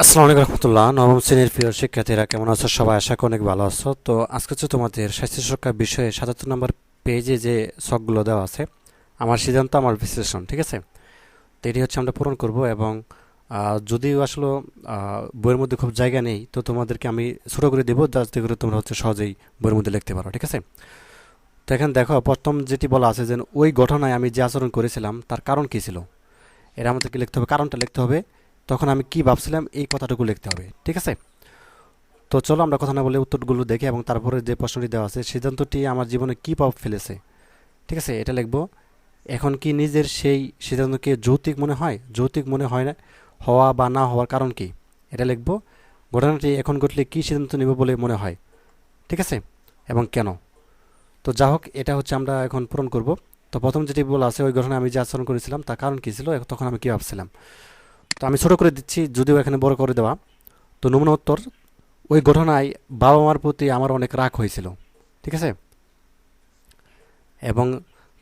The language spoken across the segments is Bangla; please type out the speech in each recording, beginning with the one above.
আসসালামু আলাইকুম রহমতুল্লাহ, নবম শ্রেণির প্রিয় শিক্ষার্থীরা কেমন আছো? সবাই আশা করি অনেক ভালো আছো। তো আজকে হচ্ছে তোমাদের স্বাস্থ্য সুরক্ষা বিষয়ে সাতাত্তর নম্বর পেজে যে শখগুলো দেওয়া আছে, আমার সিদ্ধান্ত, আমার বিশ্লেষণ, ঠিক আছে? তো এটি হচ্ছে আমরা পূরণ করব এবং যদিও আসলে বইয়ের মধ্যে খুব জায়গা নেই, তো তোমাদেরকে আমি ছোটো করে দেবো, যাতে করে তোমরা হচ্ছে সহজেই বইয়ের মধ্যে লিখতে পারো, ঠিক আছে? তো এখানে দেখো, প্রথম যেটি বলা আছে যে, ওই ঘটনায় আমি যে আচরণ করেছিলাম, তার কারণ কী ছিল? এটা আমাদেরকে লিখতে হবে, কারণটা লিখতে হবে তখন আমি কি ভাবছিলাম, এই কথাটুকু লিখতে হবে, ঠিক আছে? তো চলো আমরা কথা না বলে উত্তরগুলো দেখি এবং তারপরে যে প্রশ্নটি দেওয়া আছে, সিদ্ধান্তটি আমার জীবনে কি প্রভাব ফেলেছে, ঠিক আছে? এটা লিখব, এখন কি নিজের সেই সিদ্ধান্তকে যৌক্তিক মনে হয়? যৌক্তিক মনে হয় না, হওয়া বা না হওয়ার কারণ কি? এটা লিখব, ঘটনাটি এখন ঘটলে কি সিদ্ধান্ত নেব বলে মনে হয়? ঠিক আছে? এবং কেন? তো যা হোক, এটা হচ্ছে আমরা এখন পূরণ করব। তো প্রথম যেটি বলা আছে, ওই ঘটনায় আমি যে আচরণ করেছিলাম, তার কারণ কী ছিল, তখন আমি কী ভাবছিলাম? তো আমি ছোট করে দিচ্ছি, যদিও এখানে বড় করে দেওয়া। তো নমুনা উত্তর, ওই ঘটনায় বাবা মার প্রতি আমার অনেক রাগ হয়েছিল, ঠিক আছে? এবং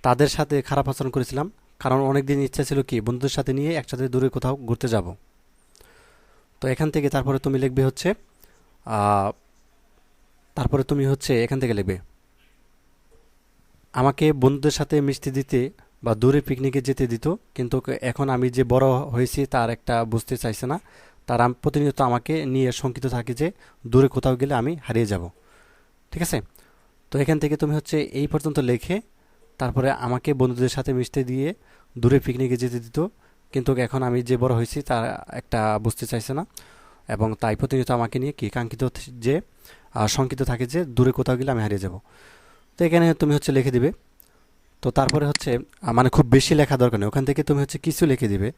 তাদের সাথে খারাপ আচরণ করেছিলাম, কারণ অনেক দিন ইচ্ছা ছিল কি, বন্ধুদের সাথে নিয়ে একসাথে দূরে কোথাও ঘুরতে যাব। তো এখান থেকে তারপরে তুমি লিখবে হচ্ছে তারপরে তুমি হচ্ছে এখান থেকে লিখবে, আমাকে বন্ধুদের সাথে মিশতে দিতে বা দূরে পিকনিকে যেতে দিত, কিন্তু এখন আমি যে বড় হয়েছি তার একটা বুঝতে চাইছে না। তার প্রতিনিয়ত আমাকে নিয়ে শঙ্কিত থাকে যে দূরে কোথাও গেলে আমি হারিয়ে যাব। ঠিক আছে? তো এখান থেকে তুমি হচ্ছে এই পর্যন্ত লেখে, তারপরে আমাকে বন্ধুদের সাথে মিশতে দিয়ে দূরে পিকনিকে যেতে দিত। কিন্তু এখন আমি যে বড় হয়েছি তার একটা বুঝতে চাইছে না। এবং তাই প্রতিনিয়ত আমাকে নিয়ে কি কাঙ্ক্ষিত যে শঙ্কিত থাকে যে দূরে কোথাও গেলে আমি হারিয়ে যাব। তো এখানে তুমি হচ্ছে লিখে দিবে তো তারপরে হচ্ছে মানে খুব বেশি লেখা দরকার নেই। ওখান থেকে তুমি হচ্ছে কিছু লিখে দিবে।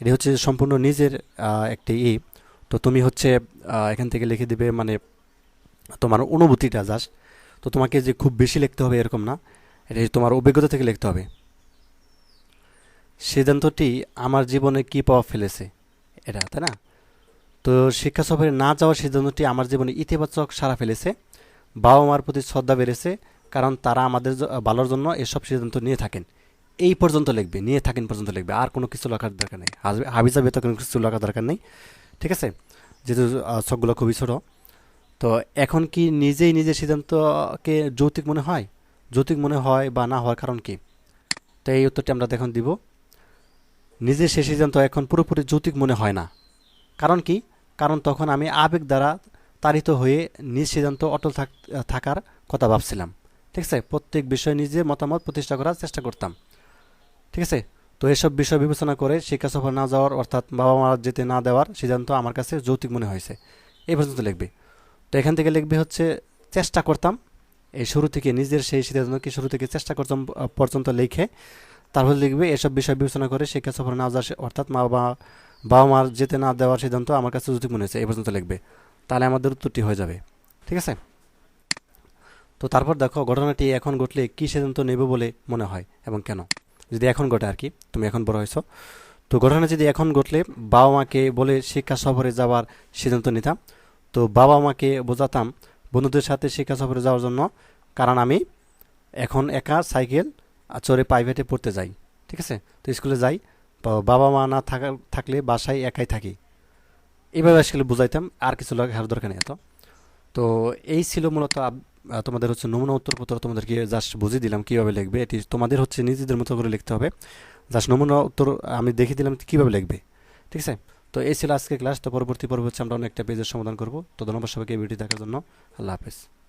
এটা হচ্ছে সম্পূর্ণ নিজের একটি ই। তো তুমি হচ্ছে এখান থেকে লিখে দিবে মানে তোমার অনুভূতিটা জাস্ট তো তোমাকে যে খুব বেশি লিখতে হবে এরকম না, এটা তোমার অভিজ্ঞতা থেকে লিখতে হবে। সিদ্ধান্তটি আমার জীবনে কী প্রভাব ফেলেছে? এটা, তাই না? তো শিক্ষা সফরে না যাওয়ার সিদ্ধান্তটি আমার জীবনে ইতিবাচক সাড়া ফেলেছে। বাবা মার প্রতি শ্রদ্ধা বেড়েছে। কারণ তারা আমাদের ভালোর জন্য এসব সিদ্ধান্ত নিয়ে থাকেন। এই পর্যন্ত লিখবে, নিয়ে থাকেন পর্যন্ত লিখবে, আর কোনো কিছু লেখার দরকার নেই। হাবি- হাবিজাবি তো কোনো কিছু লেখার দরকার নেই, ঠিক আছে? যেহেতু সবগুলো খুবই ছোট। তো এখন কি নিজেই নিজের সিদ্ধান্তকে যৌক্তিক মনে হয়? যৌক্তিক মনে হয় বা না হওয়ার কারণ কি? তো এই উত্তরটি আমরা এখন দিব। নিজের সে সিদ্ধান্ত এখন পুরোপুরি যৌক্তিক মনে হয় না। কারণ কি? কারণ তখন আমি আবেগ দ্বারা তাড়িত হয়ে নিজ সিদ্ধান্ত অটল থাক- থাকার কথা ভাবছিলাম। ঠিক আছে, প্রত্যেক বিষয়ে নিজে মতামত প্রতিষ্ঠা করার চেষ্টা করতাম। ঠিক আছে, তো এসব বিষয় বিবেচনা করে শিক্ষা সফর না যাওয়ার অর্থাৎ বাবা মা যেতে না দেওয়ার সিদ্ধান্ত আমার কাছে যৌক্তিক মনে হয়েছে। এই পর্যন্ত লিখবে। তো এখান থেকে লিখবে হচ্ছে, চেষ্টা করতাম। এই শুরু থেকে, নিজের সেই সিদ্ধান্তকে শুরু থেকে চেষ্টা করতাম পর্যন্ত লিখে। তারপর লিখবে, এসব বিষয় বিবেচনা করে শিক্ষা সফর না যাওয়ার সি- অর্থাৎ মা বাবা বাবা মার যেতে না দেওয়ার সিদ্ধান্ত আমার কাছে যৌক্তিক মনে হয়েছে। এই পর্যন্ত লিখবে। তাহলে আমাদের উত্তরটি হয়ে যাবে। ঠিক আছে? তো তারপর দেখো ঘটনাটি এখন ঘটলে কী সিদ্ধান্ত নেবে বলে মনে হয় এবং কেন? যদি এখন ঘটে আর কি, তুমি এখন বড় হয়েছো। তো ঘটনা যদি এখন ঘটলে বাবা মাকে বলে শিক্ষা সফরে যাওয়ার সিদ্ধান্ত নিতাম। তো বাবা মাকে বোঝাতাম বন্ধুদের সাথে শিক্ষা সফরে যাওয়ার জন্য, কারণ আমি এখন একা সাইকেল চড়ে প্রাইভেটে পড়তে যাই, ঠিক আছে? তো স্কুলে যাই বাবা মা না থাকা, থাকলে বাসায় একাই থাকি। এইভাবে আসলে বুঝাইতাম, আর কিছু লেখার দরকার নেই এত। তো এই ছিল মূলত তোমাদের হচ্ছে নমুনা উত্তরপত্র তোমাদেরকে জাস্ট বুঝিয়ে দিলাম কীভাবে লিখবে। এটি তোমাদের হচ্ছে নিজেদের মতো করে লিখতে হবে। জাস্ট নমুনা উত্তর আমি দেখিয়ে দিলাম কীভাবে লিখবে। ঠিক আছে? তো এই ছিল আজকে ক্লাস তো পরবর্তী পর্ব হচ্ছে আমরা অনেকটা পেজের সমাধান করব। তো ধন্যবাদ সবাইকে ভিডিও দেখার জন্য। আল্লাহ হাফেজ।